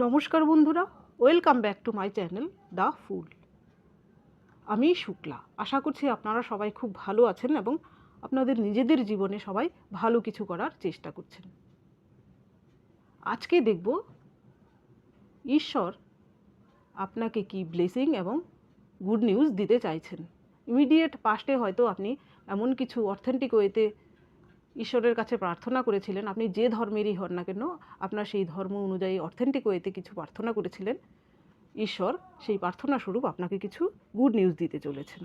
নমস্কার বন্ধুরা, welcome back to my channel the ফুল। আমি শুক্লা, আশা করছি আপনারা সবাই খুব ভালো আছেন এবং আপনাদের নিজেদের জীবনে সবাই ভালো কিছু করার চেষ্টা করছেন। আজকে দেখব ঈশ্বর আপনাকে কি ব্লেসিং এবং গুড নিউজ দিতে চাইছেন। ইমিডিয়েট পাস্টে হয়তো আপনি এমন কিছু অথেন্টিক ওয়েতে ঈশ্বরের কাছে প্রার্থনা করেছিলেন, আপনি যে ধর্মেরই হন না কেন, আপনার সেই ধর্ম অনুযায়ী অথেন্টিক ওয়েতে কিছু প্রার্থনা করেছিলেন, ঈশ্বর সেই প্রার্থনা স্বরূপ আপনাকে কিছু গুড নিউজ দিতে চলেছেন।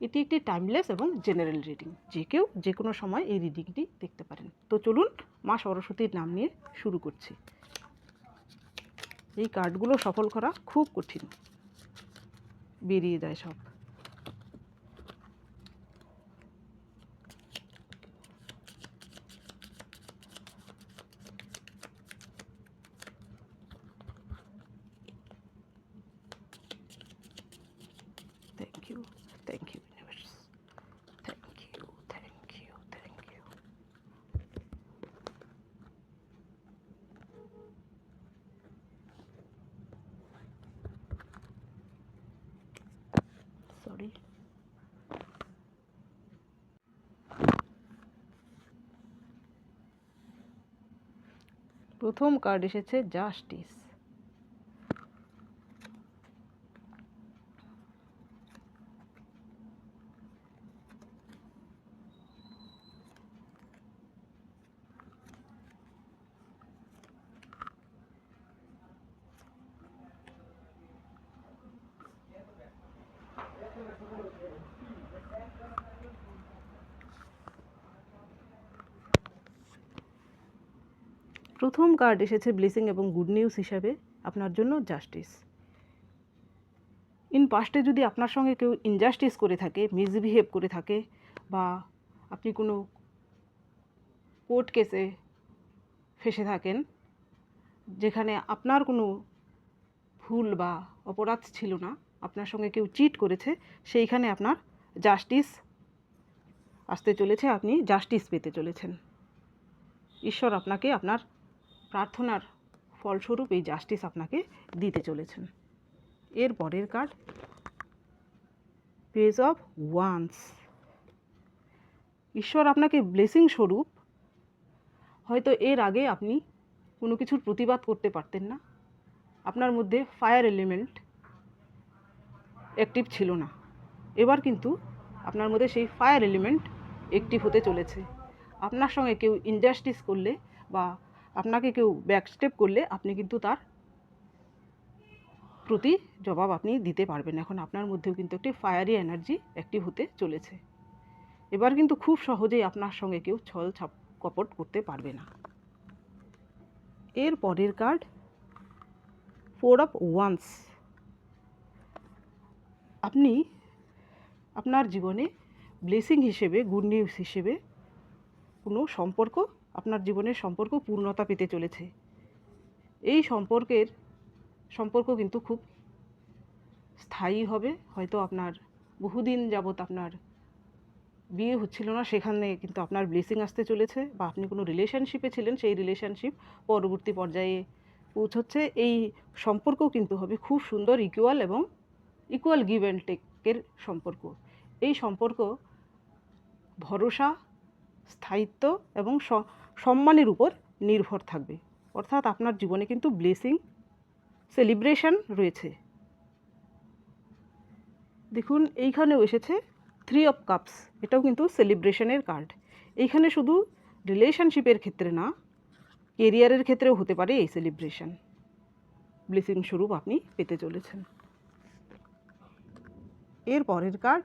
এটি একটি টাইমলেস এবং জেনারেল রিডিং যে কেউ যে কোনো সময় এই রিডিংটি দেখতে পারেন। তো চলুন মা সরস্বতীর নাম নিয়ে শুরু করছি। এই কার্ডগুলো সফল করা খুব কঠিন। বেরিয়ে যায় সব Thank you. Thank you, universe. Thank you. Thank you. Thank you. Sorry. প্রথম কার্ড এসেছে জাস্টিস প্রথম কার্ড এসেছে ব্লেসিং এবং গুড নিউজ হিসাবে আপনার জন্য জাস্টিস ইন পাস্টে যদি আপনার সঙ্গে কেউ ইনজাস্টিস করে থাকে মিসবিহেভ করে থাকে বা আপনি কোনো কোর্ট কেসে ফেসে থাকেন, যেখানে আপনার কোনো ভুল বা অপরাধ ছিল না, আপনার সঙ্গে কেউ চিট করেছে, সেইখানে আপনার জাস্টিস আসতে চলেছে, আপনি জাস্টিস পেতে চলেছেন। ঈশ্বর আপনাকে আপনার প্রার্থনার ফলস্বরূপ এই জাস্টিস আপনাকে দিতে চলেছেন। এর পরের কার্ড পেজ অফ ওয়ান্স ঈশ্বর আপনাকে ব্লেসিং স্বরূপ, হয়তো এর আগে আপনি কোনো কিছুর প্রতিবাদ করতে পারতেন না। আপনার মধ্যে ফায়ার এলিমেন্ট অ্যাক্টিভ ছিল না। এবার কিন্তু আপনার মধ্যে সেই ফায়ার এলিমেন্ট অ্যাক্টিভ হতে চলেছে। আপনার সঙ্গে কেউ ইনজাস্টিস করলে বা আপনাকে কেউ ব্যাকস্টেপ করলে আপনি কিন্তু তার প্রতি জবাব আপনি দিতে পারবেন। এখন আপনার মধ্যেও কিন্তু একটি ফায়ারি এনার্জি অ্যাক্টিভ হতে চলেছে। এবার কিন্তু খুব সহজেই আপনার সঙ্গে কেউ ছল ছাপ কপট করতে পারবে না। এর পরের কার্ড ফোর অফ ওয়ান্স আপনি আপনার জীবনে ব্লেসিং হিসেবে গুড নিউজ হিসেবে কোনো সম্পর্ক আপনার জীবনের সম্পর্ক পূর্ণতা পেতে চলেছে। এই সম্পর্কের সম্পর্ক কিন্তু খুব স্থায়ী হবে। হয়তো আপনার বহুদিন যাবৎ আপনার বিয়ে হচ্ছিল না, সেখানে কিন্তু আপনার ব্লেসিং আসতে চলেছে বা আপনি কোনো রিলেশনশিপে ছিলেন, সেই রিলেশনশিপ পরবর্তী পর্যায়ে পৌঁছচ্ছে। এই সম্পর্ক কিন্তু হবে খুব সুন্দর ইকুয়াল এবং ইকুয়াল গিভ অ্যান্ড টেকের সম্পর্ক। এই সম্পর্ক ভরসা স্থায়িত্ব এবং সম্মানের উপর নির্ভর থাকবে। অর্থাৎ আপনার জীবনে কিন্তু ব্লেসিং সেলিব্রেশন রয়েছে। দেখুন, এইখানেও এসেছে থ্রি অফ কাপস এটাও কিন্তু সেলিব্রেশনের কার্ড এইখানে শুধু রিলেশনশিপের ক্ষেত্রে না কেরিয়ারের ক্ষেত্রেও হতে পারে এই সেলিব্রেশন ব্লেসিং স্বরূপ আপনি পেতে চলেছেন। এর পরের কার্ড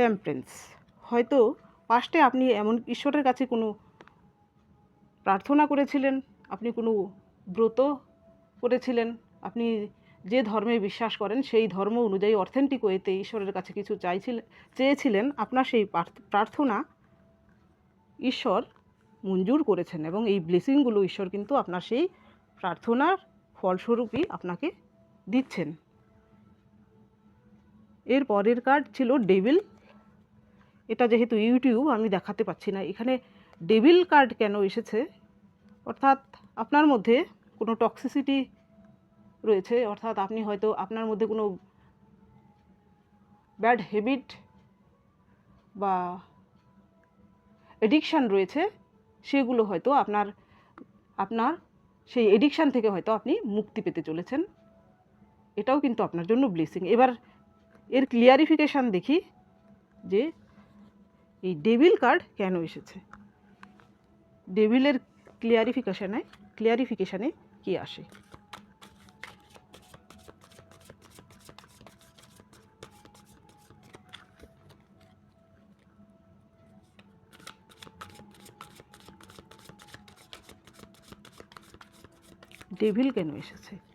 টেম্পারেন্স হয়তো পাস্টে আপনি এমন ঈশ্বরের কাছে কোনো প্রার্থনা করেছিলেন, আপনি কোনো ব্রত করেছিলেন, আপনি যে ধর্মে বিশ্বাস করেন সেই ধর্ম অনুযায়ী অথেন্টিক ওয়েতে ঈশ্বরের কাছে কিছু চাইছিলেন চেয়েছিলেন, আপনার সেই প্রার্থনা ঈশ্বর মঞ্জুর করেছেন এবং এই ব্লেসিংগুলো ঈশ্বর কিন্তু আপনার সেই প্রার্থনার ফলস্বরূপই আপনাকে দিচ্ছেন। এর পরের কার্ড ছিল ডেভিল এটা যেহেতু ইউটিউব, আমি দেখাতে পাচ্ছি না। এখানে ডেভিল কার্ড কেন এসেছে? অর্থাৎ আপনার মধ্যে কোনো টক্সিসিটি রয়েছে, অর্থাৎ আপনি হয়তো আপনার মধ্যে কোনো ব্যাড হ্যাবিট বা এডিকশান রয়েছে, সেগুলো হয়তো আপনার আপনার সেই এডিকশান থেকে হয়তো আপনি মুক্তি পেতে চলেছেন। এটাও কিন্তু আপনার জন্য ব্লেসিং এবার এর ক্লিয়ারিফিকেশান দেখি যে এই ডেভিল কার্ড কেন এসেছে? ডেভিলের ক্লিয়ারিফিকেশানে ক্লিয়ারিফিকেশানে কি আসে? ডেভিল কেন এসেছে?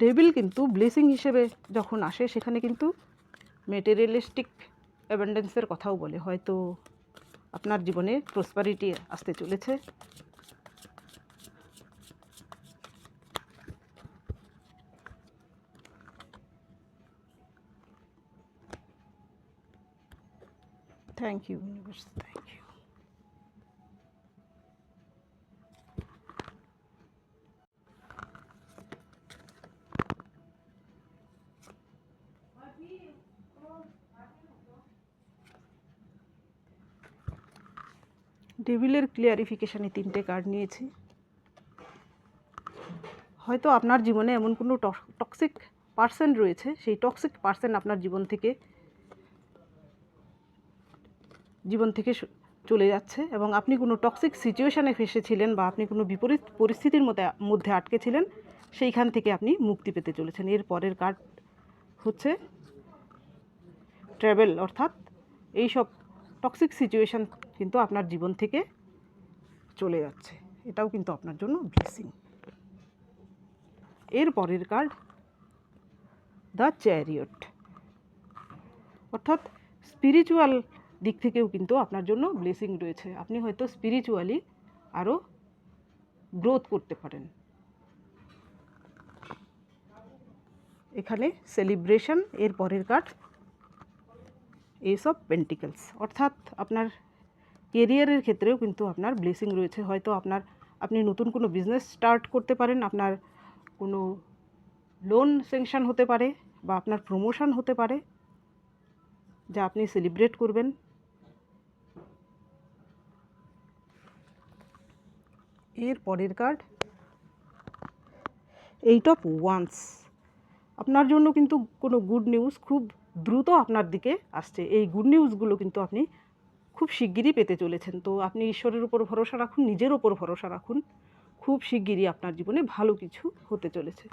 ডেভিল কিন্তু ব্লেসিং হিসেবে যখন আসে, সেখানে কিন্তু মেটেরিয়ালিস্টিক অ্যাবেন্ডেন্সের কথাও বলে। হয়তো আপনার জীবনে প্রসপারিটি আসতে চলেছে। Thank you universe thank you ডেভিলের ক্লিয়ারিফিকেশানে তিনটে কার্ড নিয়েছি। হয়তো আপনার জীবনে এমন কোনো টক্সিক পার্সন রয়েছে, সেই টক্সিক পার্সন আপনার জীবন থেকে জীবন থেকে চলে যাচ্ছে এবং আপনি কোনো টক্সিক সিচুয়েশানে ফেসেছিলেন বা আপনি কোনো বিপরীত পরিস্থিতির মধ্যে মধ্যে আটকে ছিলেন, সেইখান থেকে আপনি মুক্তি পেতে চলেছেন। এর পরের কার্ড হচ্ছে ট্রাভেল অর্থাৎ এই সব টক্সিক সিচুয়েশান কিন্তু আপনার জীবন থেকে চলে যাচ্ছে। এটাও কিন্তু আপনার জন্য ব্লেসিং এর পরের কার্ড দ্য চ্যারিয়ট অর্থাৎ স্পিরিচুয়াল দিক থেকেও কিন্তু আপনার জন্য ব্লেসিং রয়েছে। আপনি হয়তো স্পিরিচুয়ালি আরও গ্রোথ করতে পারেন। এখানে সেলিব্রেশন এর পরের কার্ড এইসব পেন্টিকেলস অর্থাৎ আপনার কেরিয়ারের ক্ষেত্রেও কিন্তু আপনার ব্লেসিং রয়েছে। হয়তো আপনার, আপনি নতুন কোনো বিজনেস স্টার্ট করতে পারেন, আপনার কোনো লোন স্যাংশন হতে পারে বা আপনার প্রমোশন হতে পারে, যা আপনি সেলিব্রেট করবেন। এর পরের কার্ড এইট অফ ওয়ান্স আপনার জন্য কিন্তু কোনো গুড নিউজ খুব দ্রুত আপনার দিকে আসছে। এই গুড নিউজগুলো কিন্তু আপনি খুব শিগগিরই পেতে চলেছেন। তো আপনি ঈশ্বরের উপর ভরসা রাখুন, নিজের ওপর ভরসা রাখুন। খুব শিগগিরই আপনার জীবনে ভালো কিছু হতে চলেছে।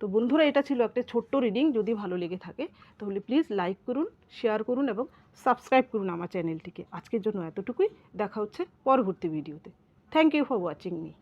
তো বন্ধুরা, এটা ছিল একটা ছোট্ট রিডিং, যদি ভালো লেগে থাকে, তাহলে প্লিজ লাইক করুন, শেয়ার করুন এবং সাবস্ক্রাইব করুন আমার চ্যানেলটিকে। আজকের জন্য এতটুকুই, দেখা হচ্ছে পরবর্তী ভিডিওতে। Thank you for watching me